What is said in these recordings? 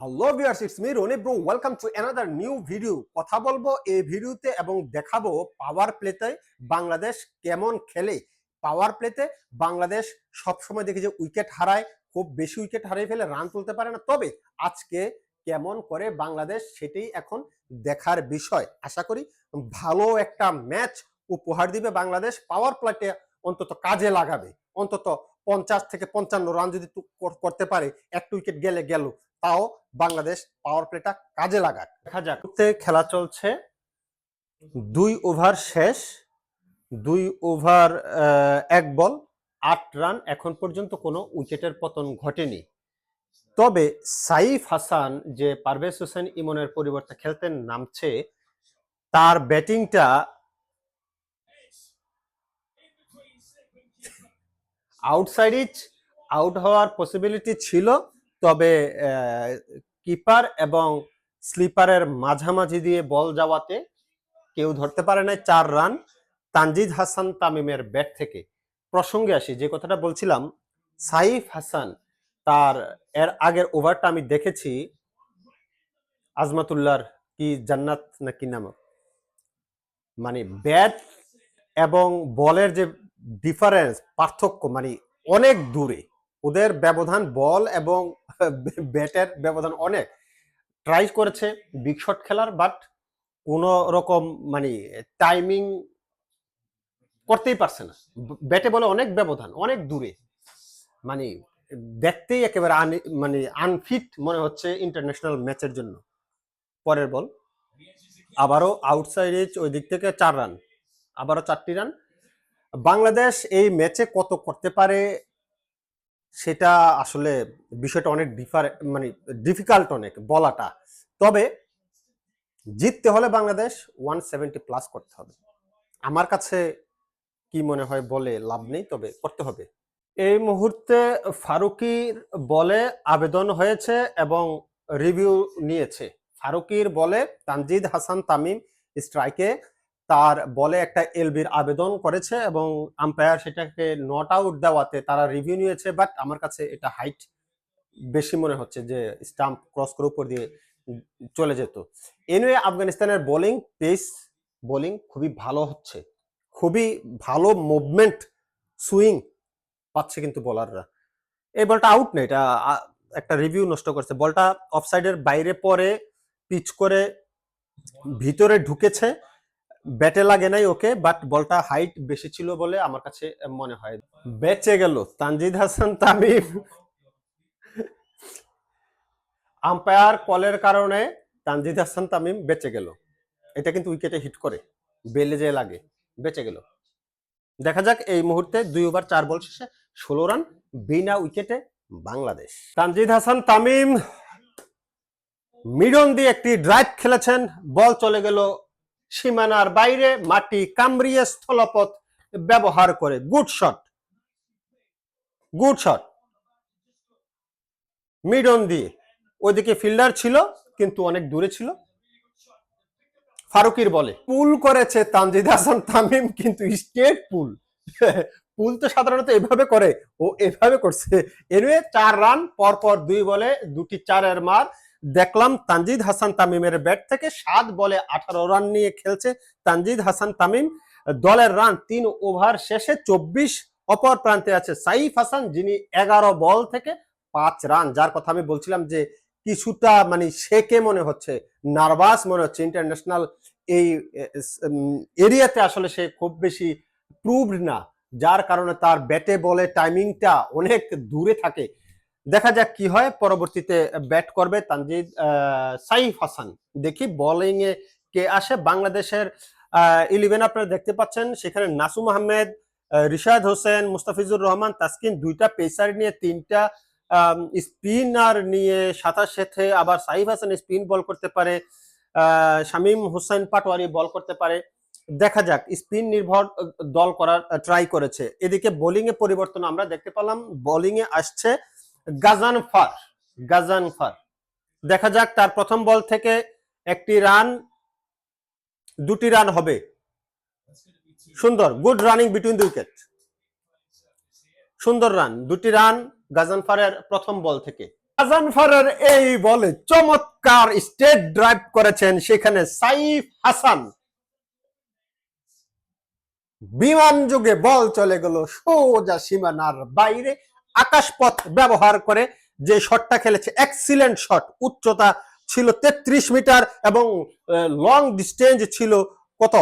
Hello viewers it's me Rony bro welcome to another new video কথা বলব এই ভিডিওতে এবং দেখাবো পাওয়ার প্লেতে বাংলাদেশ কেমন খেলে। পাওয়ার প্লেতে বাংলাদেশ সবসময় দেখি যে উইকেট হারায়, খুব বেশি উইকেট হারিয়ে ফেলে রান তুলতে পারে না। তবে আজকে কেমন করে বাংলাদেশ সেটাই এখন দেখার বিষয়। আশা করি ভালো একটা ম্যাচ উপহার দিবে বাংলাদেশ। পাওয়ার প্লেটে অন্তত কাজে লাগাবে। অন্তত পঞ্চাশ থেকে পঞ্চান্ন রান যদি করতে পারে একটা উইকেট গেলে গেল। তাও বাংলাদেশ পাওয়ার প্লেটা কাজে লাগাক। দেখা যাক। খেলা চলছে। দুই ওভার শেষ। দুই ওভার এক বল আট রান এখন পর্যন্ত কোনো উইকেটের পতন ঘটেনি। তবে সাইফ হাসান যে পারভেজ হোসেন ইমনের পরিবর্তে খেলতে নামছে, তার ব্যাটিংটা আউটসাইড ইচ আউট হওয়ার পসিবিলিটি ছিল। তবে কিপার এবং স্লিপারের মাঝামাঝি দিয়ে বল যাওয়াতে কেউ ধরতে পারে নাই চার রান। তানজিদ হাসান তামিমের ব্যাট থেকে। প্রসঙ্গে আসি, যে কথাটা বলছিলাম, সাইফ হাসান তার, এর আগের ওভারটা আমি দেখেছি। আজমাতুল্লাহর কি জান্নাত না কি নাম মানে ব্যাট এবং বলের যে ডিফারেন্স, পার্থক্য মানে অনেক দূরে। ওদের ব্যবধান বল এবং ব্যাটের ব্যবধান অনেক। ট্রাই করেছে বিগ শট খেলার বাট কোন রকম মানে টাইমিং করতেই পারছে না। ব্যাটে বলে অনেক ব্যবধান, অনেক দূরে। মানে দেখতেই একেবারে আন- মানে আনফিট মনে হচ্ছে ইন্টারন্যাশনাল ম্যাচের জন্য। পরের বল। আবারও আউটসাইড এজ ওই দিক থেকে চার রান আবারও চারটি রান বাংলাদেশ এই ম্যাচে কত করতে পারে সেটা আসলে বিষয়টা অনেক ডিফার মানে ডিফিকাল্ট অনেক বলাটা। তবে জিততে হলে বাংলাদেশ ওয়ান সেভেন্টি প্লাস করতে হবে। আমার কাছে কি মনে হয় বলে লাভ নেই, তবে করতে হবে। এই মুহূর্তে ফারুকির বলে আবেদন হয়েছে এবং রিভিউ নিয়েছে। ফারুকির বলে তানজিদ হাসান তামিম স্ট্রাইকে তার বলে একটা এলবির আবেদন করেছে এবং আম্পায়ার সেটাকে নট আউট দেওয়াতে তারা রিভিউ নিয়েছে বাট আমার কাছে এটা হাইট বেশি মনে হচ্ছে যে স্টাম্প ক্রস করে উপর দিয়ে চলে যেত। এনিওয়ে আফগানিস্তানের বোলিং পেস বোলিং খুবই ভালো হচ্ছে। খুবই ভালো মুভমেন্ট সুইং পাচ্ছে কিন্তু বোলাররা এই বলটা আউট না এটা একটা রিভিউ নষ্ট করছে। বলটা অফসাইডের বাইরে পরে পিচ করে ভিতরে ঢুকেছে। ব্যাটে লাগে নাই ওকে বাট বলটা হাইট বেশি ছিল বলে আমার কাছে মনে হয়। বেঁচে গেল তানজিদ হাসান তামিম। আম্পায়ার কলের কারণে তানজিদ হাসান তামিম বেঁচে গেল। এটা কিন্তু উইকেটে হিট করে। বেলে যে লাগে, বেঁচে গেল। দেখা যাক এই মুহূর্তে দুই ওভার চার বল শেষে ষোলো রান বিনা উইকেটে বাংলাদেশ। তানজিদ হাসান তামিম, মিডন দিয়ে একটি ড্রাইভ খেলেছেন, বল চলে গেল সীমানার বাইরে মাটি কামড়িয়ে স্থলপথ ব্যবহার করে। Good shot good shot mid on দিয়ে। ওইদিকে ফিল্ডার ছিল, কিন্তু অনেক দূরে ছিল। ফারুকির বলে। পুল করেছে তানজিদ হাসান তামিম, কিন্তু স্টেট পুল পুল তো সাধারণত এভাবে করে, ও এভাবে করছে। এনিওয়ে চার রান পর পর দুই বলে দুটি চারের মার। দেখলাম তানজিদ হাসান তামিমের ব্যাট থেকে সাত বলে আঠারো রান নিয়ে খেলছে তানজিদ হাসান তামিম। দলের রান তিন ওভার শেষে চব্বিশ অপর প্রান্তে আছে সাইফ হাসান, যিনি এগারো বল থেকে পাঁচ রান। যার কথা আমি বলছিলাম যে কিছুটা মানে শেকে মনে হচ্ছে, নার্ভাস মনে হচ্ছে ইন্টারন্যাশনাল এই এরিয়াতে আসলে সে খুব বেশি প্রুভড না। যার কারণে তার ব্যাটে বলে টাইমিংটা অনেক দূরে থাকে। দেখা যাক কি হয় পরবর্তীতে ব্যাট করবে তানজিদ সাইফ হাসান। দেখি বোলিং এ কে আসে। বাংলাদেশের ইলেভেন আপনারা দেখতে পাচ্ছেন সেখানে নাসুম আহমেদ আহ, রিশাদ হোসেন মুস্তাফিজুর রহমান তাসকিন দুইটা পেসার নিয়ে তিনটা স্পিনার নিয়ে সাতার সাথে আবার সাইফ হাসান স্পিন বল করতে পারে শামীম হোসেন পাটোয়ারি বল করতে পারে। দেখা যাক, স্পিন নির্ভর দল করার ট্রাই করেছে। এদিকে বোলিং এ পরিবর্তন আমরা দেখতে পেলাম। বোলিং এ আসছে গাজানফার গাজানফার দেখা যাক, তার প্রথম বল থেকে একটি রান দুটি রান হবে। সুন্দর good running between the wicket সুন্দর রান দুটি রান গাজানফারের প্রথম বল থেকে। আজানফারের এই বলে চমৎকার স্টেট ড্রাইভ করেছেন সেখানে সাইফ হাসান। বিমান যুগে বল চলে গেল, সোজা সীমানার বাইরে। আকাশপথ ব্যবহার করে যে শটটা খেলেছে এক্সিলেন্ট শট উচ্চতা ছিল তেত্রিশ মিটার এবং লং ডিস্টেন্স ছিল কত?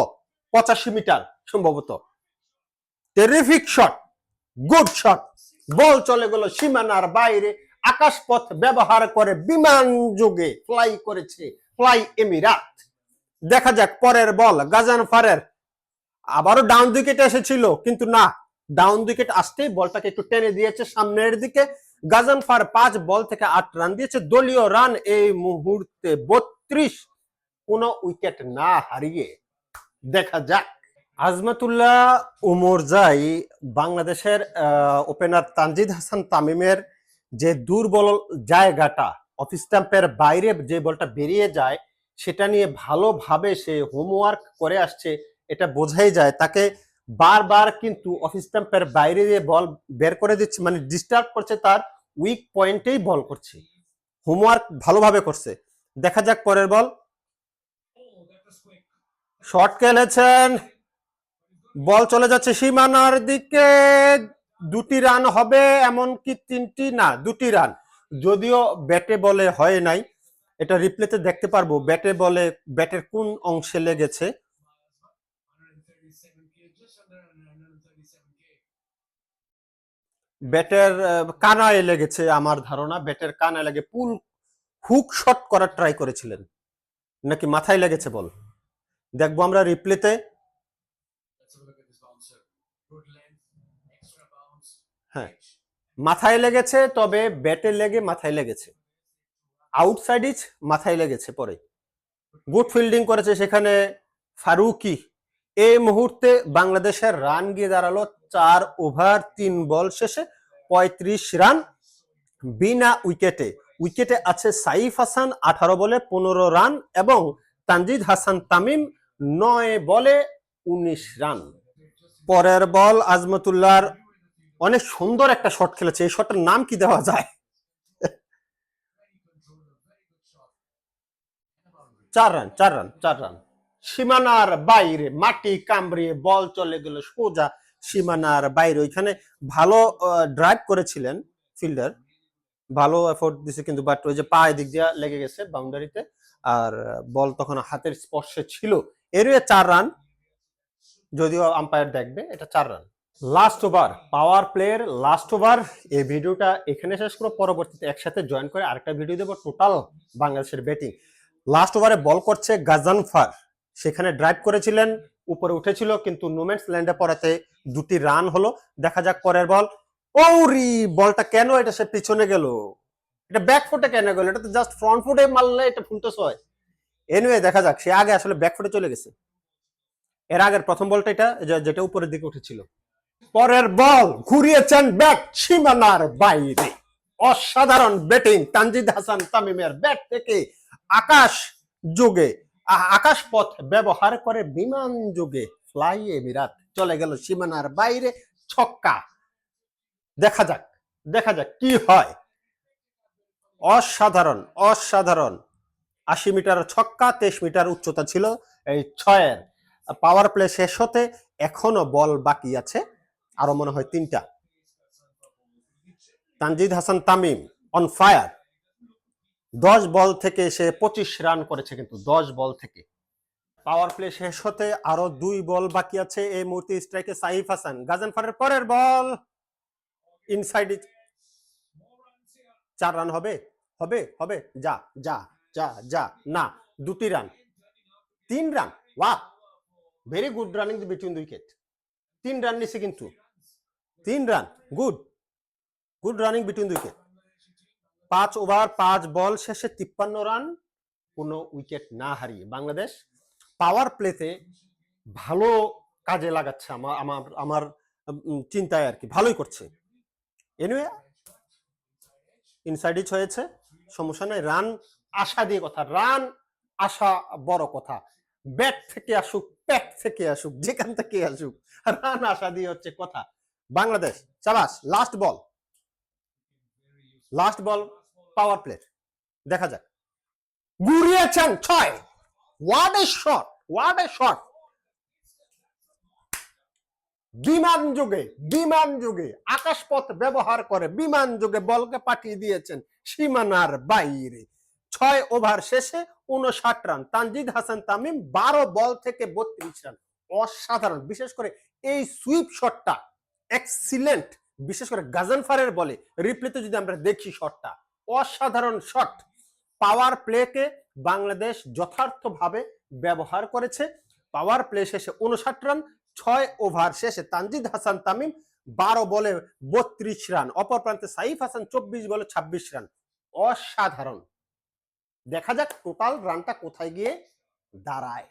পঁচাশি মিটার সম্ভবত। Terrific shot good shot ball চলে গেল সীমানার বাইরে। আকাশপথ ব্যবহার করে বিমান যুগে ফ্লাই করেছে ফ্লাই এমিরাত। দেখা যাক পরের বল গাজান ফারের আবারও ডাউন উইকেট এসেছিল, কিন্তু না ডাউন উইকেট আসতেই বলটাকে একটু টেনে দিয়েছে সামনের দিকে। গাজান ফার পাঁচ, বল থেকে আট রান দিয়েছে। দলীয় রান এই মুহূর্তে বত্রিশ। কোন উইকেট না হারিয়ে দেখা যাক। আজমাতুল্লাহ উমর জাই, বাংলাদেশের ওপেনার তানজিদ হাসান তামিমের যে দুর্বল জায়গাটা অফ স্ট্যাম্পের বাইরে যে বলটা বেরিয়ে যায়, সেটা নিয়ে ভালোভাবে সে হোমওয়ার্ক করে আসছে এটা বোঝাই যায়, তাকে বারবার কিন্তু অফ স্ট্যাম্পের বাইরে দিয়ে বল বের করে দিচ্ছে মানে ডিস্টার্ব করছে তার উইক পয়েন্টেই বল করছে। হোমওয়ার্ক ভালোভাবে করছে। দেখা যাক পরের বল। শর্ট খেলেছেন। বল চলে যাচ্ছে সীমানার দিকে। দুটি রান হবে, এমনকি তিনটি না, দুটি রান যদিও ব্যাটে বলে হয় নাই, এটা রিপ্লেতে দেখতে পারব, ব্যাটে বলে, ব্যাটের কোন অংশে লেগেছে। ব্যাটের কানায় লেগেছে আমার ধারণা। ব্যাটের কানায় লেগে পুল, হুক শট করার ট্রাই করেছিলেন। নাকি মাথায় লেগেছে বল? দেখব আমরা রিপ্লেতে হ্যাঁ মাথায় লেগেছে, তবে ব্যাটে লেগে মাথায় লেগেছে। আউটসাইড মাথায় লেগেছে পরে। গুড ফিল্ডিং করেছে সেখানে ফারুকি। এই মুহূর্তে বাংলাদেশের রান গিয়ে দাঁড়াল চার ওভার, তিন বল শেষে পঁয়ত্রিশ রান বিনা উইকেটে। উইকেটে আছে সাইফ হাসান আঠারো বলে পনেরো রান এবং তানজিদ হাসান তামিম নয় বলে উনিশ রান। পরের বল আজমতুল্লাহর অনেক সুন্দর একটা শট খেলেছে। এই শটটার নাম কি দেওয়া যায়? চার রান চার রান চার রান। সীমানার বাইরে, মাটি কামড়িয়ে বল চলে গেল সোজা সীমানার বাইরে। ওইখানে ভালো ড্রাইভ করেছিলেন ফিল্ডার ভালো এফোর্ট দিছে কিন্তু বাট ওই যে পায়ে দিক দিয়ে লেগে গেছে বাউন্ডারিতে আর বল তখন হাতের স্পর্শে ছিল। এরিয়া চার রান যদিও আম্পায়ার দেখবে, এটা চার run last over power player last over এই ভিডিওটা এখানে শেষ করো পরবর্তীতে একসাথে জয়েন করে আরেকটা ভিডিও দেবো টোটাল বাংলাদেশের ব্যাটিং লাস্ট ওভারে বল করছে গাজানফার সেখানে ড্রাইভ করেছিলেন, উপরে উঠেছিল, কিন্তু নোমেন্টস ল্যান্ডে পড়াতে দুটি রান হলো। দেখা যাক পরের বল ওরি বলটা কেন এটা সে পিছনে গেল? এটা ব্যাক ফুটে কেন গেল? এটা তো জাস্ট ফ্রন্ট ফুটে মারলে এটা ফুলতে হয় এনিওয়ে দেখা যাক, সে আগে আসলে ব্যাক ফুটে চলে গেছে। এর আগের প্রথম বলটা এটা যেটা উপরের দিকে উঠেছিল। পরের বল ঘুরিয়েছেন ব্যাট সীমানার বাইরে। অসাধারণ ব্যাটিং তানজিদ হাসান তামিমের ব্যাট থেকে আকাশ যোগে আ- আকাশ পথ ব্যবহার করে বিমান যোগে ফ্লাই এমিরাত চলে গেল সীমানার বাইরে ছক্কা। দেখা যাক দেখা যাক কি হয়। অসাধারণ অসাধারণ। আশি মিটার ছক্কা, তেইশ মিটার উচ্চতা ছিল এই ছয়ের। পাওয়ার প্লে শেষ হতে এখনও বল বাকি আছে, আরও মনে হয় তিনটা। তানজিদ হাসান তামিম অন ফায়ার দশ বল থেকে সে পঁচিশ রান করেছে কিন্তু দশ বল থেকে। পাওয়ার প্লে শেষ হতে আরও দুই বল বাকি আছে। এই মুহূর্তে স্ট্রাইকে সাইফ হাসান। গাজানফারের পরের বল। ইনসাইড চার রান হবে? হবে? হবে? যা যা যা যা। না, দুটি রান। তিন run? Wow very good running between wicket তিন রান নিছে কিন্তু। তিন run. Good good running between wicket পাঁচ ওভার, পাঁচ বল, শেষে তিপ্পান্ন রান, কোনো উইকেট না হারিয়ে। বাংলাদেশ পাওয়ার প্লেতে ভালো কাজে লাগাচ্ছে আমার আমার আমার চিন্তায় আর কি। ভালোই করছে। এনিওয়ে ইনসাইড ইচ হয়েছে, সমস্যা নাই। রান আশা দিয়ে কথা, রান আশা বড় কথা। ব্যাট থেকে আসুক প্যাট থেকে আসুক, যেখান থেকে আসুক, রান আশা দিয়ে হচ্ছে কথা। Bangladesh চাবাস last ball last ball power play দেখা যাক। গুড়িয়েছেন ছয়। What a shot what a shot বিমান যুগে বিমান যুগে আকাশপথ ব্যবহার করে বিমান যুগে বলকে পাঠিয়ে দিয়েছেন সীমানার বাইরে। ছয় ওভার শেষে উনষাট রান। তানজিদ হাসান তামিম বারো বল থেকে বত্রিশ রান। অসাধারণ। বিশেষ করে এই সুইপ শটটা এক্সিলেন্ট বিশেষ করে গাজানফারের বলে রিপ্লেতে যদি আমরা দেখি শটটা অসাধারণ শট। পাওয়ার প্লেকে বাংলাদেশ যথার্থভাবে ব্যবহার করেছে। পাওয়ার প্লে শেষে উনষাট রান ছয় ওভার শেষে তানজিদ হাসান তামিম বারো বলে বত্রিশ রান অপর প্রান্তে সাইফ হাসান চব্বিশ বলে ছাব্বিশ রান অসাধারণ। দেখা যাক টোটাল রানটা কোথায় গিয়ে দাঁড়ায়।